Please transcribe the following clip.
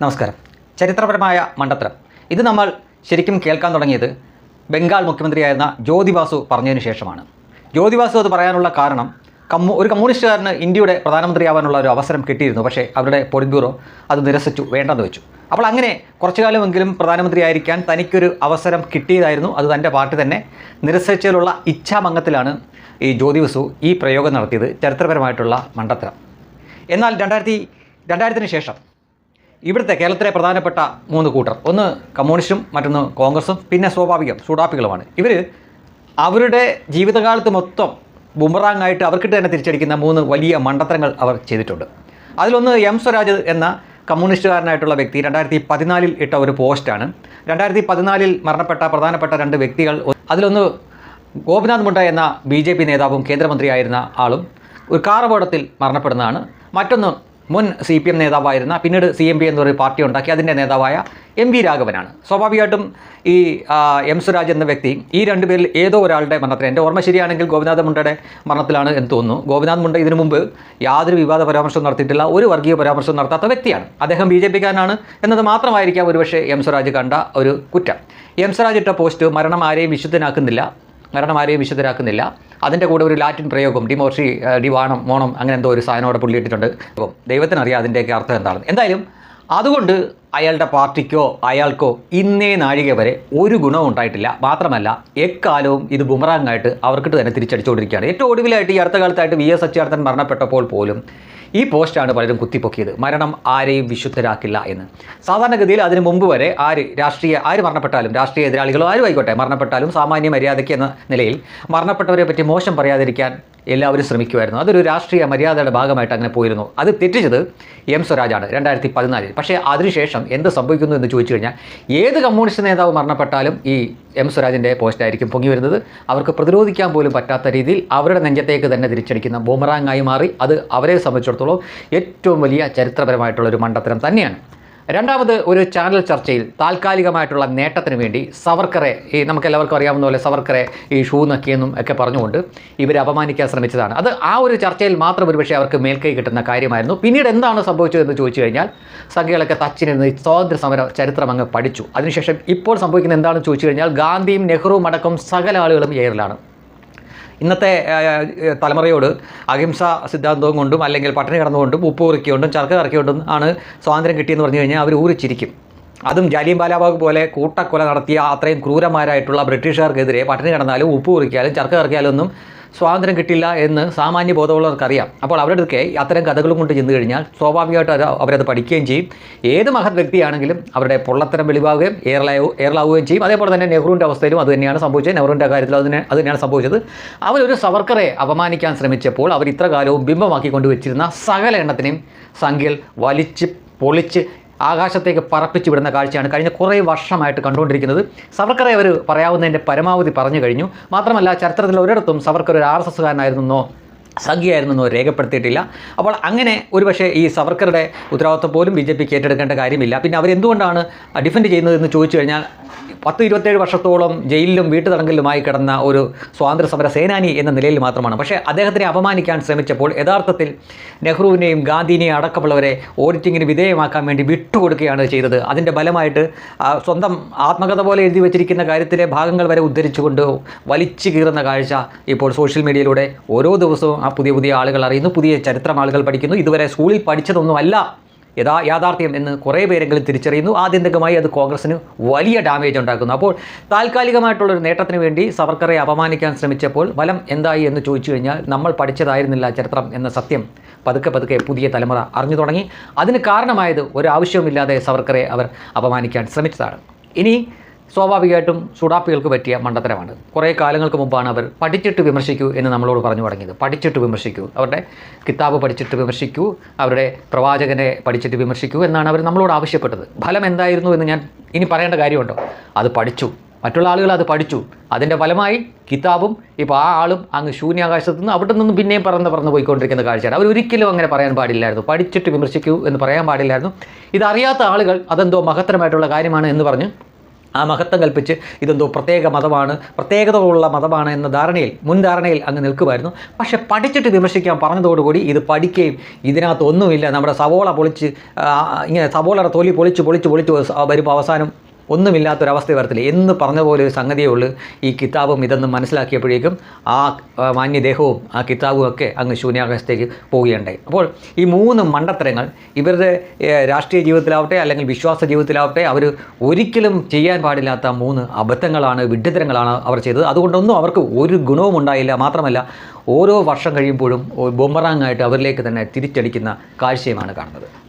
നമസ്കാരം. ചരിത്രപരമായ മണ്ടത്തരം. ഇത് നമ്മൾ ശരിക്കും കേൾക്കാൻ തുടങ്ങിയത് ബംഗാൾ മുഖ്യമന്ത്രിയായിരുന്ന ജ്യോതിബാസു പറഞ്ഞതിന് ശേഷമാണ്. ജ്യോതിബാസു അത് പറയാനുള്ള കാരണം കമ്മു ഒരു കമ്മ്യൂണിസ്റ്റുകാരന് ഇന്ത്യയുടെ പ്രധാനമന്ത്രിയാവാനുള്ള ഒരു അവസരം കിട്ടിയിരുന്നു. പക്ഷേ അവരുടെ പോളിറ്റ് ബ്യൂറോ അത് നിരസിച്ചു വേണ്ടെന്ന് വെച്ചു. അപ്പോൾ അങ്ങനെ കുറച്ചു കാലമെങ്കിലും പ്രധാനമന്ത്രിയായിരിക്കാൻ തനിക്കൊരു അവസരം കിട്ടിയതായിരുന്നു. അത് തന്റെ പാർട്ടി തന്നെ നിരസിച്ചതിലുള്ള ഇച്ഛാമംഗത്തിലാണ് ഈ ജ്യോതിബസു ഈ പ്രയോഗം നടത്തിയത് ചരിത്രപരമായിട്ടുള്ള മണ്ടത്തരം. എന്നാൽ രണ്ടായിരത്തി രണ്ടായിരത്തിന് ശേഷം ഇവിടുത്തെ കേരളത്തിലെ പ്രധാനപ്പെട്ട മൂന്ന് കൂട്ടർ. ഒന്ന് കമ്മ്യൂണിസ്റ്റും മറ്റൊന്ന് കോൺഗ്രസും പിന്നെ സ്വാഭാവികം സൂടാപ്പികളുമാണ് ഇവർ അവരുടെ ജീവിതകാലത്ത് മൊത്തം ബുമറാങ്ങായിട്ട് അവർക്കിട്ട് തന്നെ തിരിച്ചടിക്കുന്ന മൂന്ന് വലിയ മണ്ടത്തരങ്ങൾ അവർ ചെയ്തിട്ടുണ്ട്. അതിലൊന്ന് എം സ്വരാജ് എന്ന കമ്മ്യൂണിസ്റ്റുകാരനായിട്ടുള്ള വ്യക്തി രണ്ടായിരത്തി പതിനാലിൽ ഇട്ട ഒരു പോസ്റ്റാണ്. രണ്ടായിരത്തി പതിനാലിൽ മരണപ്പെട്ട പ്രധാനപ്പെട്ട രണ്ട് വ്യക്തികൾ അതിലൊന്ന് ഗോപിനാഥ് മുണ്ട എന്ന ബി ജെ പി നേതാവും കേന്ദ്രമന്ത്രിയായിരുന്ന ആളും ഒരു കാർ അപകടത്തിൽ മരണപ്പെടുന്നതാണ്. മറ്റൊന്ന് മുൻ സി പി എം നേതാവായിരുന്ന പിന്നീട് സി എം പി എന്നൊരു പാർട്ടി ഉണ്ടാക്കി അതിന്റെ നേതാവായ എം വി രാഘവനാണ്. സ്വാഭാവികമായിട്ടും ഈ എം സുരാജ് എന്ന വ്യക്തി ഈ രണ്ടുപേരിൽ ഏതോ ഒരാളുടെ മരണത്തിൽ എന്റെ ഓർമ്മ ശരിയാണെങ്കിൽ ഗോപിനാഥ മുണ്ടയുടെ മരണത്തിലാണ് എന്ന് തോന്നുന്നു. ഗോപിനാഥ് മുണ്ട ഇതിനു മുമ്പ് യാതൊരു വിവാദ പരാമർശവും നടത്തിയിട്ടില്ല ഒരു വർഗീയ പരാമർശം നടത്താത്ത വ്യക്തിയാണ്. അദ്ദേഹം ബി ജെ പിക്കാരനാണ് എന്നത് മാത്രമായിരിക്കാം ഒരുപക്ഷെ എം സുരാജ് കണ്ട ഒരു കുറ്റം. എം സുരാജ് ഇട്ട പോസ്റ്റ് മരണം ആരെയും വിശുദ്ധനാക്കുന്നില്ല മരണം ആരെയും വിശുദ്ധരാക്കുന്നില്ല. അതിന്റെ കൂടെ ഒരു ലാറ്റിൻ പ്രയോഗം ഡിമോർഷി ഡിവാണം മോണം അങ്ങനെ എന്തോ ഒരു സാധനം അവിടെ പുള്ളി ഇട്ടിട്ടുണ്ട്. അപ്പം ദൈവത്തിനറിയാം അതിന്റെയൊക്കെ അർത്ഥം എന്താണെന്ന് എന്തായാലും അതുകൊണ്ട് അയാളുടെ പാർട്ടിക്കോ അയാൾക്കോ ഇന്നേ നാഴിക വരെ ഒരു ഗുണവും ഉണ്ടായിട്ടില്ല. മാത്രമല്ല എക്കാലവും ഇത് ബുമറാങ്ങായിട്ട് അവർക്കിട്ട് തന്നെ തിരിച്ചടിച്ചുകൊണ്ടിരിക്കുകയാണ്. ഏറ്റവും ഒടുവിലായിട്ട് ഈ അടുത്ത കാലത്തായിട്ട് വി എസ് അച്യുതാർത്ഥൻ മരണപ്പെട്ടപ്പോൾ പോലും ഈ പോസ്റ്റാണ് പലരും കുത്തിപ്പൊക്കിയത്. മരണം ആരെയും വിശുദ്ധരാക്കില്ല എന്ന്. സാധാരണഗതിയിൽ അതിനു മുമ്പ് വരെ ആര് രാഷ്ട്രീയ ആര് മരണപ്പെട്ടാലും രാഷ്ട്രീയ എതിരാളികളോ ആരും ആയിക്കോട്ടെ മരണപ്പെട്ടാലും സാമാന്യ മര്യാദയ്ക്ക് എന്ന നിലയിൽ മരണപ്പെട്ടവരെ പറ്റി മോശം പറയാതിരിക്കാൻ എല്ലാവരും ശ്രമിക്കുമായിരുന്നു. അതൊരു രാഷ്ട്രീയ മര്യാദയുടെ ഭാഗമായിട്ട് അങ്ങനെ പോയിരുന്നു. അത് തെറ്റിച്ചത് എം സ്വരാജാണ് രണ്ടായിരത്തി പതിനാലിൽ. പക്ഷേ അതിനുശേഷം എന്ത് സംഭവിക്കുന്നു എന്ന് ചോദിച്ചു കഴിഞ്ഞാൽ ഏത് കമ്മ്യൂണിസ്റ്റ് നേതാവ് മരണപ്പെട്ടാലും ഈ എം സ്വരാജിന്റെ പോസ്റ്റായിരിക്കും പൊങ്ങി വരുന്നത്. അവർക്ക് പ്രതിരോധിക്കാൻ പോലും പറ്റാത്ത രീതിയിൽ അവരുടെ നെഞ്ചത്തേക്ക് തന്നെ തിരിച്ചടിക്കുന്ന ബൂമറാങ്ങായി മാറി. അത് അവരെ സംബന്ധിച്ചിടത്തോളം ഏറ്റവും വലിയ ചരിത്രപരമായിട്ടുള്ളൊരു മണ്ടത്തരം തന്നെയാണ്. രണ്ടാമത് ഒരു ചാനൽ ചർച്ചയിൽ താൽക്കാലികമായിട്ടുള്ള നേട്ടത്തിന് വേണ്ടി സവർക്കറെ ഈ നമുക്ക് എല്ലാവർക്കും അറിയാവുന്ന പോലെ സവർക്കറെ ഈ ഷൂ നക്കിയെന്നും ഒക്കെ പറഞ്ഞുകൊണ്ട് ഇവരെ അപമാനിക്കാൻ ശ്രമിച്ചതാണ്. അത് ആ ഒരു ചർച്ചയിൽ മാത്രം ഒരുപക്ഷെ അവർക്ക് മേൽക്കൈ കിട്ടുന്ന കാര്യമായിരുന്നു. പിന്നീട് എന്താണ് സംഭവിച്ചതെന്ന് ചോദിച്ചു കഴിഞ്ഞാൽ സംഖ്യകളൊക്കെ തച്ചിനിരുന്ന് സ്വാതന്ത്ര്യ സമര ചരിത്രം അങ്ങ് പഠിച്ചു. അതിനുശേഷം ഇപ്പോൾ സംഭവിക്കുന്ന എന്താണെന്ന് ചോദിച്ചു കഴിഞ്ഞാൽ ഗാന്ധിയും നെഹ്റുവും അടക്കം സകല ആളുകളും എയറിലാണ് ഇന്നത്തെ തലമുറയോട് അഹിംസ സിദ്ധാന്തവും കൊണ്ടും അല്ലെങ്കിൽ പട്ടിണി കിടന്നുകൊണ്ടും ഉപ്പ് കുറിക്കൊണ്ടും ചർക്ക കറക്കിക്കൊണ്ടും ആണ് സ്വാതന്ത്ര്യം കിട്ടിയെന്ന് പറഞ്ഞു കഴിഞ്ഞാൽ അവർ ഊരിച്ചിരിക്കും. അതും ജാലിയം ബാലാബാഗ് പോലെ കൂട്ടക്കൊല നടത്തിയ അത്രയും ക്രൂരമാരായിട്ടുള്ള ബ്രിട്ടീഷുകാർക്കെതിരെ പട്ടിണി കിടന്നാലും ഉപ്പ് കുറിക്കാലും ചർക്ക കറക്കിയാലും ഒന്നും സ്വാതന്ത്ര്യം കിട്ടില്ല എന്ന് സാമാന്യ ബോധമുള്ളവർക്കറിയാം. അപ്പോൾ അവരുടെ അടുക്കെ അത്തരം കഥകളും കൊണ്ട് ചെന്ന് കഴിഞ്ഞാൽ സ്വാഭാവികമായിട്ട് അവരത് പഠിക്കുകയും ചെയ്യും. ഏത് മഹത് വ്യക്തിയാണെങ്കിലും അവരുടെ പൊള്ളത്തരം വെളിവാകുകയും എയർലാവു എയർലാവുകയും ചെയ്യും. അതേപോലെ തന്നെ നെഹ്റുവിന്റെ അവസ്ഥയിലും അത് തന്നെയാണ് സംഭവിച്ചത്. നെഹ്റുവിന്റെ കാര്യത്തിൽ അതിനെ അത് തന്നെയാണ് സംഭവിച്ചത്. അവരൊരു സവർക്കറെ അപമാനിക്കാൻ ശ്രമിച്ചപ്പോൾ അവർ ഇത്ര കാലവും ബിംബമാക്കിക്കൊണ്ട് വെച്ചിരുന്ന സകല എണ്ണത്തിനെയും സംഖ്യയിൽ വലിച്ച് പൊളിച്ച് ആകാശത്തേക്ക് പറപ്പിച്ചു വിടുന്ന കാഴ്ചയാണ് കഴിഞ്ഞ കുറേ വർഷമായിട്ട് കണ്ടുകൊണ്ടിരിക്കുന്നത്. സവർക്കറെ അവർ പറയാവുന്നതിന്റെ പരമാവധി പറഞ്ഞു കഴിഞ്ഞു. മാത്രമല്ല ചരിത്രത്തിൽ ഒരിടത്തും സവർക്കർ ഒരു ആർ എസ് എസ്സുകാരനായിരുന്നെന്നോ സംഖ്യയായിരുന്നെന്നോ രേഖപ്പെടുത്തിയിട്ടില്ല. അപ്പോൾ അങ്ങനെ ഒരുപക്ഷെ ഈ സവർക്കറുടെ ഉത്തരവാദിത്വം പോലും ബി ജെ പിക്ക് ഏറ്റെടുക്കേണ്ട കാര്യമില്ല. പിന്നെ അവരെന്തുകൊണ്ടാണ് ഡിഫെൻഡ് ചെയ്യുന്നതെന്ന് ചോദിച്ചു കഴിഞ്ഞാൽ പത്ത് ഇരുപത്തേഴ് വർഷത്തോളം ജയിലിലും വീട്ടുതടങ്കലിലുമായി കിടന്ന ഒരു സ്വാതന്ത്ര്യ സമര സേനാനി എന്ന നിലയിൽ മാത്രമാണ്. പക്ഷേ അദ്ദേഹത്തിനെ അപമാനിക്കാൻ ശ്രമിച്ചപ്പോൾ യഥാർത്ഥത്തിൽ നെഹ്റുവിനെയും ഗാന്ധിനെയും അടക്കമുള്ളവരെ ഓഡിറ്റിങ്ങിന് വിധേയമാക്കാൻ വേണ്ടി വിട്ടുകൊടുക്കുകയാണ് ചെയ്തത്. അതിന്റെ ഫലമായിട്ട് സ്വന്തം ആത്മകഥ പോലെ എഴുതി വച്ചിരിക്കുന്ന കാര്യത്തിലെ ഭാഗങ്ങൾ വരെ ഉദ്ധരിച്ചുകൊണ്ട് വലിച്ചു കീറുന്ന കാഴ്ച ഇപ്പോൾ സോഷ്യൽ മീഡിയയിലൂടെ ഓരോ ദിവസവും ആ പുതിയ പുതിയ ആളുകൾ അറിയുന്നു പുതിയ ചരിത്രം ആളുകൾ പഠിക്കുന്നു. ഇതുവരെ സ്കൂളിൽ പഠിച്ചതൊന്നുമല്ല. യഥാ യാഥാർത്ഥ്യം എന്ന് കുറേ പേരെങ്കിലും തിരിച്ചറിയുന്നു. ആത്യന്തികമായി അത് കോൺഗ്രസ്സിന് വലിയ ഡാമേജ് ഉണ്ടാക്കുന്നു. അപ്പോൾ താൽക്കാലികമായിട്ടുള്ളൊരു നേട്ടത്തിന് വേണ്ടി സവർക്കറെ അപമാനിക്കാൻ ശ്രമിച്ചപ്പോൾ ഫലം എന്തായി എന്ന് ചോദിച്ചു കഴിഞ്ഞാൽ നമ്മൾ പഠിച്ചതായിരുന്നില്ല ചരിത്രം എന്ന സത്യം പതുക്കെ പതുക്കെ പുതിയ തലമുറ അറിഞ്ഞു തുടങ്ങി. അതിന് കാരണമായത് ഒരാവശ്യവുമില്ലാതെ സവർക്കറെ അവർ അപമാനിക്കാൻ ശ്രമിച്ചതാണ്. ഇനി സ്വാഭാവികമായിട്ടും സുഡാപ്പികൾക്ക് പറ്റിയ മണ്ടത്തരമാണ്. കുറേ കാലങ്ങൾക്ക് മുമ്പാണ് അവർ പഠിച്ചിട്ട് വിമർശിക്കൂ എന്ന് നമ്മളോട് പറഞ്ഞു തുടങ്ങിയത്. പഠിച്ചിട്ട് വിമർശിക്കൂ. അവരുടെ കിതാബ് പഠിച്ചിട്ട് വിമർശിക്കൂ. അവരുടെ പ്രവാചകനെ പഠിച്ചിട്ട് വിമർശിക്കൂ എന്നാണ് അവർ നമ്മളോട് ആവശ്യപ്പെട്ടത്. ഫലം എന്തായിരുന്നു എന്ന് ഞാൻ ഇനി പറയേണ്ട കാര്യമുണ്ടോ? അത് പഠിച്ചു. മറ്റുള്ള ആളുകൾ അത് പഠിച്ചു. അതിന്റെ ഫലമായി കിതാബും ഇപ്പോൾ ആ ആളും അങ്ങ് ശൂന്യാകാശത്ത് നിന്ന് അവിടെ നിന്ന് പിന്നെയും പറന്ന് പറന്ന് പോയിക്കൊണ്ടിരിക്കുന്ന കാഴ്ചയാണ്. അവർ ഒരിക്കലും അങ്ങനെ പറയാൻ പാടില്ലായിരുന്നു. പഠിച്ചിട്ട് വിമർശിക്കൂ എന്ന് പറയാൻ പാടില്ലായിരുന്നു. ഇതറിയാത്ത ആളുകൾ അതെന്തോ മഹത്തരമായിട്ടുള്ള കാര്യമാണ് എന്ന് പറഞ്ഞ് ആ മഹത്വം കൽപ്പിച്ച് ഇതെന്തോ പ്രത്യേക മതമാണ് പ്രത്യേകതകളുള്ള മതമാണ് എന്ന ധാരണയിൽ മുൻ ധാരണയിൽ അങ്ങ് നിൽക്കുമായിരുന്നു. പക്ഷേ പഠിച്ചിട്ട് വിമർശിക്കാൻ പറഞ്ഞതോടുകൂടി ഇത് പഠിക്കുകയും ഇതിനകത്തൊന്നുമില്ല നമ്മുടെ സവോള പൊളിച്ച് ഇങ്ങനെ സവോളയുടെ തൊലി പൊളിച്ച് പൊളിച്ച് പൊളിച്ച് വരുമ്പോൾ അവസാനം ഒന്നുമില്ലാത്തൊരവസ്ഥ വരത്തില്ല. എന്ന് പറഞ്ഞ പോലെ ഒരു സംഗതിയേ ഉള്ളൂ. ഈ കിതാബും ഇതെന്ന് മനസ്സിലാക്കിയപ്പോഴേക്കും ആ മാന്യദേഹവും ആ കിതാബും ഒക്കെ അങ്ങ് ശൂന്യാകാശത്തേക്ക് പോവുകയുണ്ടായി. അപ്പോൾ ഈ മൂന്ന് മണ്ടത്തരങ്ങൾ ഇവരുടെ രാഷ്ട്രീയ ജീവിതത്തിലാവട്ടെ അല്ലെങ്കിൽ വിശ്വാസ ജീവിതത്തിലാവട്ടെ അവർ ഒരിക്കലും ചെയ്യാൻ പാടില്ലാത്ത മൂന്ന് അബദ്ധങ്ങളാണ് വിഡ്ഢിത്തരങ്ങളാണ് അവർ ചെയ്തത്. അതുകൊണ്ടൊന്നും അവർക്ക് ഒരു ഗുണവും ഉണ്ടായില്ല. മാത്രമല്ല ഓരോ വർഷം കഴിയുമ്പോഴും ബൊമറാങ്ങായിട്ട് അവരിലേക്ക് തന്നെ തിരിച്ചടിക്കുന്ന കാഴ്ചയുമാണ് കാണുന്നത്.